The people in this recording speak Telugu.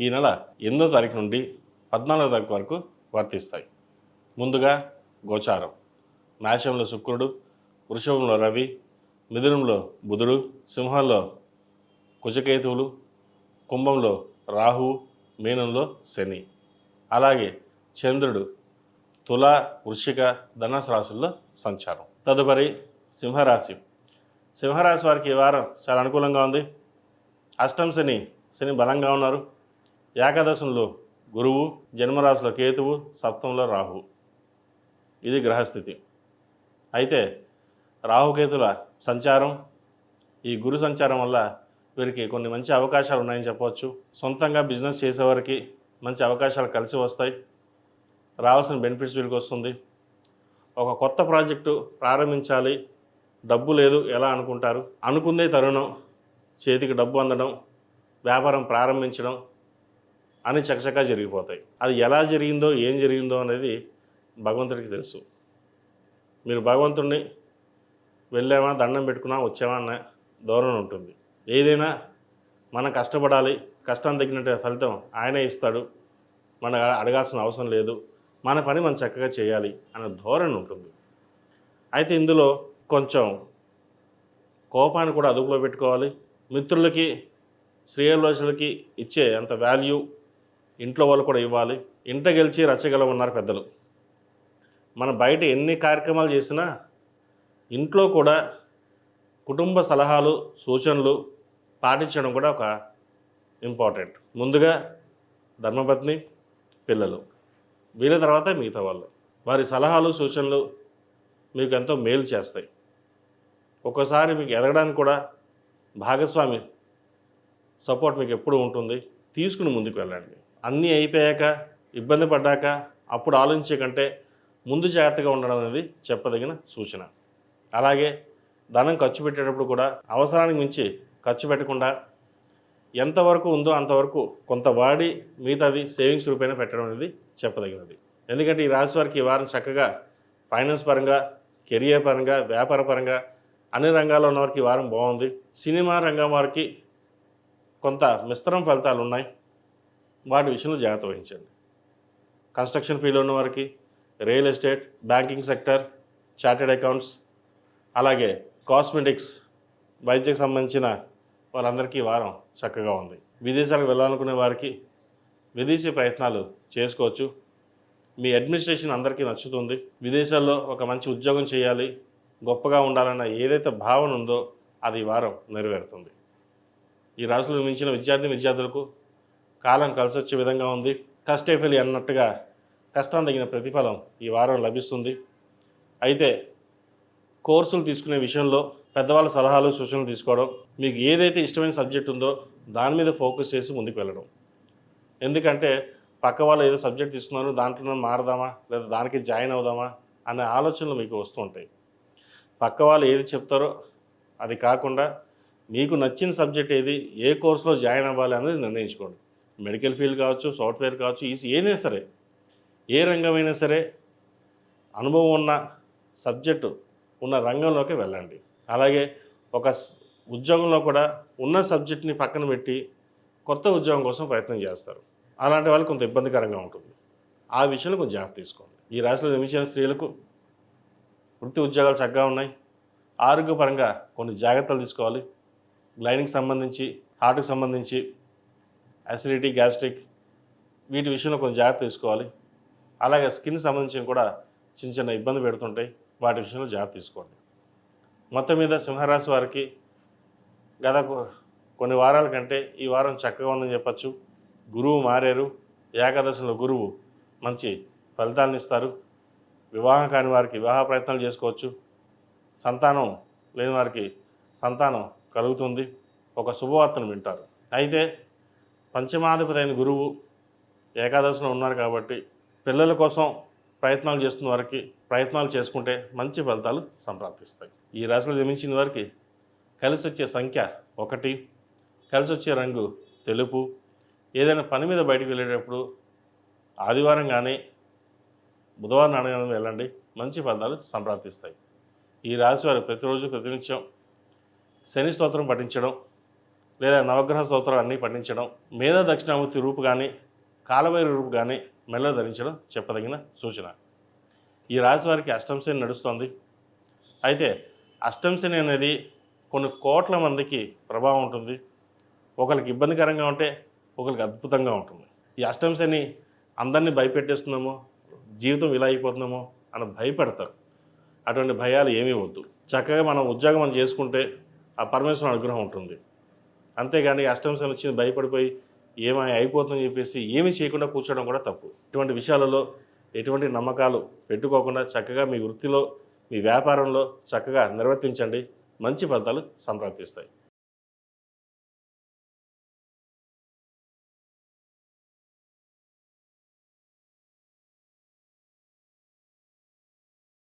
ఈ నెల ఎనిమిదో తారీఖు నుండి పద్నాలుగో తారీఖు వరకు వర్తిస్తాయి. ముందుగా గోచారం. మేషంలో శుక్రుడు వృషభంలో రవి మిథునంలో బుధుడు సింహంలో కుజకేతువులు కుంభంలో రాహువు మీనంలో శని. అలాగే చంద్రుడు తుల వృషిక ధనుసు రాశుల్లో సంచారం. తదుపరి సింహరాశి. సింహరాశి వారికి ఈ వారం చాలా అనుకూలంగా ఉంది. అష్టం శని శని బలంగా ఉన్నారు. ఏకాదశంలో గురువు జన్మరాశిలో కేతువు సప్తంలో రాహు ఇది గ్రహస్థితి. అయితే రాహుకేతుల సంచారం ఈ గురు సంచారం వల్ల వీరికి కొన్ని మంచి అవకాశాలు ఉన్నాయని చెప్పవచ్చు. సొంతంగా బిజినెస్ చేసేవారికి మంచి అవకాశాలు కలిసి వస్తాయి. రావాల్సిన బెనిఫిట్స్ వీరికి వస్తుంది. ఒక కొత్త ప్రాజెక్టు ప్రారంభించాలి. డబ్బు లేదు ఎలా అనుకుంటారు? అనుకుందే తరుణం చేతికి డబ్బు అందడం వ్యాపారం ప్రారంభించడం అని చకచకా జరిగిపోతాయి. అది ఎలా జరిగిందో ఏం జరిగిందో అనేది భగవంతుడికి తెలుసు. మీరు భగవంతుడిని వెళ్ళామా దండం పెట్టుకున్నా వచ్చామా అన్న ధోరణి ఉంటుంది. ఏదైనా మనం కష్టపడాలి కష్టం తగినట్టు ఫలితం ఆయనే ఇస్తాడు. మన అడగాల్సిన అవసరం లేదు. మన పని మనం చక్కగా చేయాలి అనే ధోరణి ఉంటుంది. అయితే ఇందులో కొంచెం కోపాన్ని కూడా అదుపులో పెట్టుకోవాలి. మిత్రులకి శ్రేయోలోచనలకి ఇచ్చే అంత వాల్యూ ఇంట్లో వాళ్ళు కూడా ఇవ్వాలి. ఇంట గెలిచి రచ్చగల ఉన్నారు పెద్దలు. మనం బయట ఎన్ని కార్యక్రమాలు చేసినా ఇంట్లో కూడా కుటుంబ సలహాలు సూచనలు పాటించడం కూడా ఒక ఇంపార్టెంట్. ముందుగా ధర్మపత్ని పిల్లలు. వీళ్ళ తర్వాత మిగతా వాళ్ళు. వారి సలహాలు సూచనలు మీకు ఎంతో మేలు చేస్తాయి. ఒక్కోసారి మీకు ఎదగడానికి కూడా భాగస్వామి సపోర్ట్ మీకు ఎప్పుడు ఉంటుంది. తీసుకుని ముందుకు వెళ్ళండి. అన్నీ అయిపోయాక ఇబ్బంది పడ్డాక అప్పుడు ఆలోచించే కంటే ముందు జాగ్రత్తగా ఉండడం అనేది చెప్పదగిన సూచన. అలాగే ధనం ఖర్చు పెట్టేటప్పుడు కూడా అవసరానికి మించి ఖర్చు పెట్టకుండా ఎంతవరకు ఉందో అంతవరకు కొంత వాడి మిగతాది సేవింగ్స్ రూపేణ పెట్టడం అనేది చెప్పదగినది. ఎందుకంటే ఈ రాశి వారికి ఈ వారం చక్కగా ఫైనాన్స్ పరంగా కెరియర్ పరంగా వ్యాపార పరంగా అన్ని రంగాల్లో ఉన్న వారికి ఈ వారం బాగుంది. సినిమా రంగం వారికి కొంత మిశ్రమ ఫలితాలు ఉన్నాయి. వాటి విషయంలో జాగ్రత్త వహించండి. కన్స్ట్రక్షన్ ఫీల్డ్ ఉన్న వారికి real estate banking sector chartered accounts అలాగే కాస్మెటిక్స్ వైద్యకు సంబంధించిన వాళ్ళందరికీ వారం చక్కగా ఉంది. విదేశాలకు వెళ్ళాలనుకునే వారికి విదేశీ ప్రయత్నాలు చేసుకోవచ్చు. మీ అడ్మినిస్ట్రేషన్ అందరికీ నచ్చుతుంది. విదేశాల్లో ఒక మంచి ఉద్యోగం చేయాలి గొప్పగా ఉండాలన్న ఏదైతే భావన ఉందో అది వారం నెరవేరుతుంది. ఈ రాశిలో మించిన విద్యార్థి విద్యార్థులకు కాలం కలిసి వచ్చే విధంగా ఉంది. కష్టేఫలి అన్నట్టుగా కష్టం తగిన ప్రతిఫలం ఈ వారం లభిస్తుంది. అయితే కోర్సులు తీసుకునే విషయంలో పెద్దవాళ్ళ సలహాలు సూచనలు తీసుకోవడం మీకు ఏదైతే ఇష్టమైన సబ్జెక్ట్ ఉందో దాని మీద ఫోకస్ చేసి ముందుకు వెళ్ళడం. ఎందుకంటే పక్క వాళ్ళు ఏదో సబ్జెక్ట్ తీసుకున్నారు దాంట్లో మారదామా లేదా దానికి జాయిన్ అవుదామా అనే ఆలోచనలు మీకు వస్తూ ఉంటాయి. పక్క వాళ్ళు ఏది చెప్తారో అది కాకుండా మీకు నచ్చిన సబ్జెక్ట్ ఏది ఏ కోర్సులో జాయిన్ అవ్వాలి అనేది నిర్ణయించుకోండి. మెడికల్ ఫీల్డ్ కావచ్చు సాఫ్ట్వేర్ కావచ్చు ఈ ఏదైనా సరే ఏ రంగమైనా సరే అనుభవం ఉన్న సబ్జెక్టు ఉన్న రంగంలోకి వెళ్ళండి. అలాగే ఒక ఉద్యోగంలో కూడా ఉన్న సబ్జెక్ట్ని పక్కన పెట్టి కొత్త ఉద్యోగం కోసం ప్రయత్నం చేస్తారు. అలాంటి వాళ్ళు కొంత ఇబ్బందికరంగా ఉంటుంది. ఆ విషయంలో కొంచెం జాగ్రత్త తీసుకోండి. ఈ రాశిలో నిర్మించిన స్త్రీలకు వృత్తి ఉద్యోగాలు చక్కగా ఉన్నాయి. ఆరోగ్యపరంగా కొన్ని జాగ్రత్తలు తీసుకోవాలి. లైన్కి సంబంధించి హార్ట్కి సంబంధించి అసిడిటీ గ్యాస్ట్రిక్ వీటి విషయంలో కొంచెం జాగ్రత్త తీసుకోవాలి. అలాగే స్కిన్ సంబంధించి కూడా చిన్న చిన్న ఇబ్బంది పెడుతుంటాయి. వాటి విషయంలో జాగ్రత్త తీసుకోండి. మొత్తం మీద సింహరాశి వారికి గత కొన్ని వారాల కంటే ఈ వారం చక్కగా ఉందని చెప్పచ్చు. గురువు మారారు. ఏకాదశిలో గురువు మంచి ఫలితాలను ఇస్తారు. వివాహం కాని వారికి వివాహ ప్రయత్నాలు చేసుకోవచ్చు. సంతానం లేని వారికి సంతానం కలుగుతుంది. ఒక శుభవార్తను వింటారు. అయితే పంచమాధిపతైన గురువు ఏకాదశిలో ఉన్నారు కాబట్టి పిల్లల కోసం ప్రయత్నాలు చేస్తున్న వారికి ప్రయత్నాలు చేసుకుంటే మంచి ఫలితాలు సంప్రాప్తిస్తాయి. ఈ రాశిలో జమించిన వారికి కలిసి వచ్చే సంఖ్య ఒకటి కలిసి వచ్చే రంగు తెలుపు. ఏదైనా పని మీద బయటకు వెళ్ళేటప్పుడు ఆదివారం కానీ బుధవారం నాడు కానీ వెళ్ళండి మంచి ఫలితాలు సంప్రాప్తిస్తాయి. ఈ రాశి వారు ప్రతిరోజు ప్రతినిత్యం శని స్తోత్రం పఠించడం లేదా నవగ్రహ స్తోత్రాలు అన్నీ పఠించడం మేధా దక్షిణామూర్తి రూపు కానీ కాలవైరు రూపు కానీ మెల్ల ధరించడం చెప్పదగిన సూచన. ఈ రాశి వారికి అష్టమ నడుస్తోంది. అయితే అష్టంశని అనేది కొన్ని కోట్ల మందికి ప్రభావం ఉంటుంది. ఒకరికి ఇబ్బందికరంగా ఉంటే ఒకరికి అద్భుతంగా ఉంటుంది. ఈ అష్టంశని అందరినీ భయపెట్టేస్తున్నామో జీవితం ఇలా అయిపోతున్నామో అని భయపెడతారు. అటువంటి భయాలు ఏమీ వద్దు. చక్కగా మనం ఉద్యోగం మనం చేసుకుంటే ఆ పరమేశ్వరుని అనుగ్రహం ఉంటుంది. అంతేగాని అష్టంశాలు వచ్చి వచ్చింది భయపడిపోయి ఏమై అయిపోతుందని చెప్పేసి ఏమీ చేయకుండా కూర్చోవడం కూడా తప్పు. ఇటువంటి విషయాలలో ఎటువంటి నమ్మకాలు పెట్టుకోకుండా చక్కగా మీ వృత్తిలో మీ వ్యాపారంలో చక్కగా నిర్వర్తించండి. మంచి ఫలితాలు సంప్రాప్తిస్తాయి